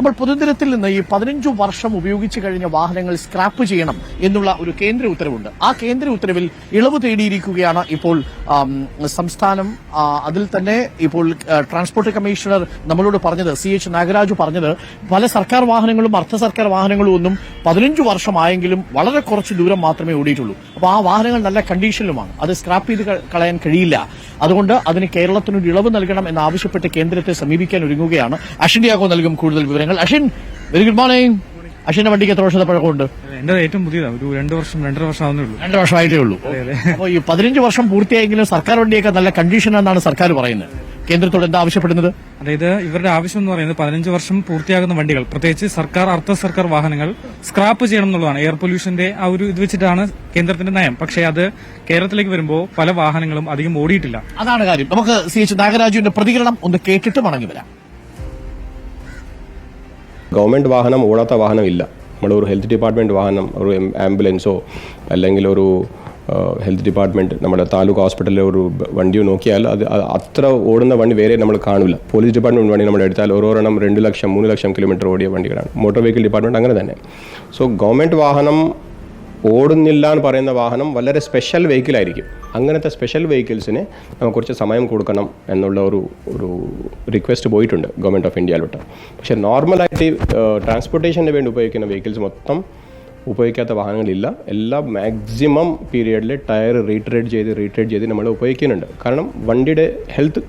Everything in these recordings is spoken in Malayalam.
നമ്മൾ പൊതുദിനത്തിൽ നിന്ന് ഈ പതിനഞ്ചു വർഷം ഉപയോഗിച്ചു കഴിഞ്ഞ വാഹനങ്ങൾ സ്ക്രാപ്പ് ചെയ്യണം എന്നുള്ള ഒരു കേന്ദ്ര ഉത്തരവുണ്ട്. ആ കേന്ദ്ര ഉത്തരവിൽ ഇളവ് തേടിയിരിക്കുകയാണ് ഇപ്പോൾ സംസ്ഥാനം. അതിൽ തന്നെ ഇപ്പോൾ ട്രാൻസ്പോർട്ട് കമ്മീഷണർ നമ്മളോട് പറഞ്ഞത് സി എച്ച് നാഗരാജു പറഞ്ഞത് പല സർക്കാർ വാഹനങ്ങളും അർദ്ധ സർക്കാർ വാഹനങ്ങളും ഒന്നും പതിനഞ്ചു വർഷമായെങ്കിലും വളരെ കുറച്ച് ദൂരം മാത്രമേ ഓടിയിട്ടുള്ളൂ. അപ്പോൾ ആ വാഹനങ്ങൾ നല്ല കണ്ടീഷനിലുമാണ്. അത് സ്ക്രാപ്പ് ചെയ്ത് കളയാൻ കഴിയില്ല. അതുകൊണ്ട് അതിന് കേരളത്തിനൊരു ഇളവ് നൽകണം എന്നാവശ്യപ്പെട്ട് കേന്ദ്രത്തെ സമീപിക്കാൻ ഒരുങ്ങുകയാണ്. അഷിൻഡിയാഗോ നൽകും കൂടുതൽ വിവരങ്ങൾ. അഷിൻ വെരി ഗുഡ് മോർണിംഗ് അഷിന്റെ വണ്ടിക്ക് എത്ര വർഷത്തെ പഴക്കമുണ്ട്? എന്റെ ഏറ്റവും പുതിയതാണ് ഒരു രണ്ട് വർഷം രണ്ടര വർഷം ആവുന്നേ ഉള്ളൂ. രണ്ട് വർഷമായിട്ടേ ഉള്ളൂ. അപ്പോൾ ഈ പതിനഞ്ച് വർഷം പൂർത്തിയായെങ്കിലും സർക്കാർ വണ്ടിയൊക്കെ നല്ല കണ്ടീഷൻ എന്നാണ് സർക്കാർ പറയുന്നത്. കേന്ദ്രത്തോട് എന്താ ആവശ്യപ്പെടുന്നത്? അതായത് ഇവരുടെ ആവശ്യം എന്ന് പറയുന്നത് പതിനഞ്ച് വർഷം പൂർത്തിയാകുന്ന വണ്ടികൾ. പ്രത്യേകിച്ച് സർക്കാർ അർദ്ധ സർക്കാർ വാഹനങ്ങൾ സ്ക്രാപ്പ് ചെയ്യണം എന്നുള്ളതാണ്. എയർ പൊല്യൂഷന്റെ ആ ഒരു ഇത് വെച്ചിട്ടാണ് കേന്ദ്രത്തിന്റെ നയം. പക്ഷേ അത് കേരളത്തിലേക്ക് വരുമ്പോൾ പല വാഹനങ്ങളും അധികം ഓടിയിട്ടില്ല. അതാണ് കാര്യം. നമുക്ക് സി എച്ച് നാഗരാജുവിന്റെ പ്രതികരണം ഒന്ന് കേട്ടിട്ട് മടങ്ങി വരാം. ഗവൺമെന്റ് വാഹനം ഓടാത്ത വാഹനം ഇല്ല. ഹെൽത്ത് ഡിപ്പാർട്ട്മെന്റ് വാഹനം ഒരു ആംബുലൻസോ അല്ലെങ്കിൽ ഒരു ഹെൽത്ത് ഡിപ്പാർട്ട്മെന്റ് നമ്മുടെ താലൂക്ക് ഹോസ്പിറ്റലിലെ ഒരു വണ്ടിയോ നോക്കിയാൽ അത് അത്ര ഓടുന്ന വണ്ടി വേറെ നമ്മൾ കാണില്ല. പോലീസ് ഡിപ്പാർട്ട്മെന്റ് വണ്ടി നമ്മൾ എടുത്താൽ ഓരോരെണ്ണം രണ്ട് ലക്ഷം മൂന്ന് ലക്ഷം കിലോമീറ്റർ ഓടിയ വണ്ടികളാണ്. മോട്ടോർ വെഹിക്കിൾ ഡിപ്പാർട്ട്മെന്റ് അങ്ങനെ തന്നെ. സോ ഗവൺമെന്റ് വാഹനം ഓടുന്നില്ല എന്ന് പറയുന്ന വാഹനം വളരെ സ്പെഷ്യൽ വെഹിക്കിൾ ആയിരിക്കും. അങ്ങനത്തെ സ്പെഷ്യൽ വെഹിക്കിൾസിന് നമുക്ക് കുറച്ച് സമയം കൊടുക്കണം എന്നുള്ള ഒരു ഒരു റിക്വസ്റ്റ് പോയിട്ടുണ്ട് ഗവൺമെന്റ് ഓഫ് ഇന്ത്യയിലോട്ട് പക്ഷേ നോർമലായിട്ട് ട്രാൻസ്പോർട്ടേഷന് വേണ്ടി ഉപയോഗിക്കുന്ന വെഹിക്കിൾസ് മൊത്തം ഉപയോഗിക്കാത്ത വാഹനങ്ങളില്ല. എല്ലാ മാക്സിമം പീരിയഡിൽ ടയർ റീട്രേഡ് ചെയ്ത് റീട്രേഡ് ചെയ്ത് നമ്മൾ ഉപയോഗിക്കുന്നുണ്ട്. കാരണം വണ്ടിയുടെ ഹെൽത്ത്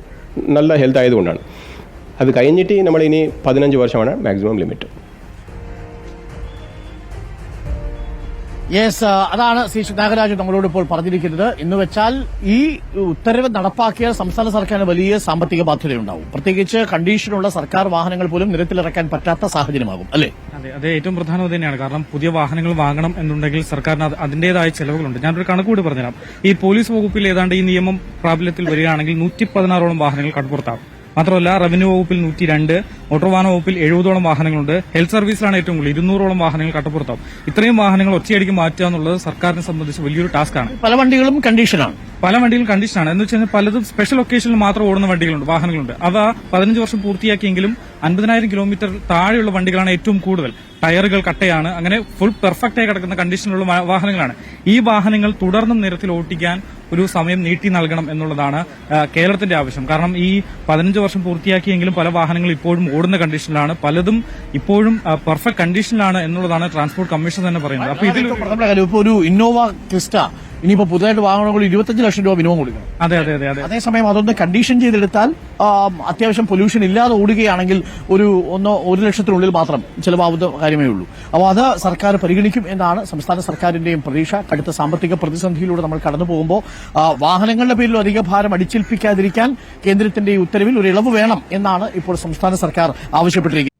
നല്ല ഹെൽത്ത് ആയതുകൊണ്ടാണ്. അത് കഴിഞ്ഞിട്ട് നമ്മളിനി പതിനഞ്ച് വർഷമാണ് മാക്സിമം ലിമിറ്റ് യെസ് അതാണ് ശ്രീ നാഗരാജൻ നമ്മളോട് ഇപ്പോൾ പറഞ്ഞിരിക്കുന്നത്. എന്ന് വെച്ചാൽ ഈ ഉത്തരവ് നടപ്പാക്കിയാൽ സംസ്ഥാന സർക്കാരിന് വലിയ സാമ്പത്തിക ബാധ്യതയുണ്ടാവും. പ്രത്യേകിച്ച് കണ്ടീഷനുള്ള സർക്കാർ വാഹനങ്ങൾ പോലും നിരത്തിലിറക്കാൻ പറ്റാത്ത സാഹചര്യമാകും അല്ലേ? അതെ അത് ഏറ്റവും പ്രധാനം തന്നെയാണ് കാരണം പുതിയ വാഹനങ്ങൾ വാങ്ങണം എന്നുണ്ടെങ്കിൽ സർക്കാരിന് അത് അതിന്റേതായ ചെലവുകളുണ്ട്. ഞാനൊരു കണക്ക് കൂടി പറഞ്ഞുതരാം. ഈ പോലീസ് വകുപ്പിൽ ഏതാണ്ട് ഈ നിയമം പ്രാബല്യത്തിൽ വരികയാണെങ്കിൽ നൂറ്റി പതിനാറോളം വാഹനങ്ങൾ കടപ്പുറത്താവും മാത്രമല്ല റവന്യൂ വകുപ്പിൽ നൂറ്റി രണ്ട് മോട്ടോർ വാഹന വകുപ്പിൽ എഴുപതോളം വാഹനങ്ങളുണ്ട്. ഹെൽത്ത് സർവീസിലാണ് ഏറ്റവും കൂടുതൽ ഇരുന്നൂറോളം വാഹനങ്ങൾ കട്ടപ്പുറത്താവും. ഇത്രയും വാഹനങ്ങൾ ഒറ്റയടിക്ക് മാറ്റുക എന്നുള്ളത് സർക്കാരിനെ സംബന്ധിച്ച് വലിയൊരു ടാസ്ക്കാണ് പല വണ്ടികളും കണ്ടീഷനാണ് പല വണ്ടികളും കണ്ടീഷനാണ് എന്ന് വെച്ചാൽ പലതും സ്പെഷ്യൽ ഒക്കേഷനിൽ മാത്രം ഓടുന്ന വണ്ടികളുണ്ട് വാഹനങ്ങളുണ്ട്. അവ പതിനഞ്ച് വർഷം പൂർത്തിയാക്കിയെങ്കിലും അൻപതിനായിരം കിലോമീറ്റർ താഴെയുള്ള വണ്ടികളാണ് ഏറ്റവും കൂടുതൽ. ടയറുകൾ കട്ടയാണ്. അങ്ങനെ ഫുൾ പെർഫെക്റ്റ് ആയി കിടക്കുന്ന കണ്ടീഷനിലുള്ള വാഹനങ്ങളാണ്. ഈ വാഹനങ്ങൾ തുടർന്നും നിരത്തിൽ ഓട്ടിക്കാൻ ഒരു സമയം നീട്ടി നൽകണം എന്നുള്ളതാണ് കേരളത്തിന്റെ ആവശ്യം. കാരണം ഈ പതിനഞ്ച് വർഷം പൂർത്തിയാക്കിയെങ്കിലും പല വാഹനങ്ങളും ഇപ്പോഴും ഓടുന്ന കണ്ടീഷനിലാണ് പലതും ഇപ്പോഴും പെർഫെക്റ്റ് കണ്ടീഷനിലാണ് എന്നുള്ളതാണ് ട്രാൻസ്പോർട്ട് കമ്മീഷൻ തന്നെ പറയുന്നത്. അപ്പൊ ഇതിൽ ഒരു ഇന്നോവ ക്രിസ്റ്റ ഇനിയിപ്പോ പുതുതായിട്ട് വാങ്ങണമെങ്കിൽ ഇരുപത്തഞ്ച് ലക്ഷം രൂപ മിനിമം കൊടുക്കണം. അതെ അതെ അതെ അതെ. അതേസമയം അതൊന്ന് കണ്ടീഷൻ ചെയ്തെടുത്താൽ അത്യാവശ്യം പൊല്യൂഷൻ ഇല്ലാതെ ഓടുകയാണെങ്കിൽ ഒരു ഒന്നോ ഒരു ലക്ഷത്തിനുള്ളിൽ മാത്രം ചിലവാകുന്ന കാര്യമേ ഉള്ളൂ. അപ്പോൾ അത് സർക്കാർ പരിഗണിക്കും എന്നാണ് സംസ്ഥാന സർക്കാരിന്റെയും പ്രതീക്ഷ. കടുത്ത സാമ്പത്തിക പ്രതിസന്ധിയിലൂടെ നമ്മൾ കടന്നു പോകുമ്പോൾ വാഹനങ്ങളുടെ പേരിൽ അധിക ഭാരം അടിച്ചേൽപ്പിക്കാതിരിക്കാൻ കേന്ദ്രത്തിന്റെ ഈ ഉത്തരവിൽ ഒരു ഇളവ് വേണം എന്നാണ് ഇപ്പോൾ സംസ്ഥാന സർക്കാർ ആവശ്യപ്പെട്ടിരിക്കുന്നത്.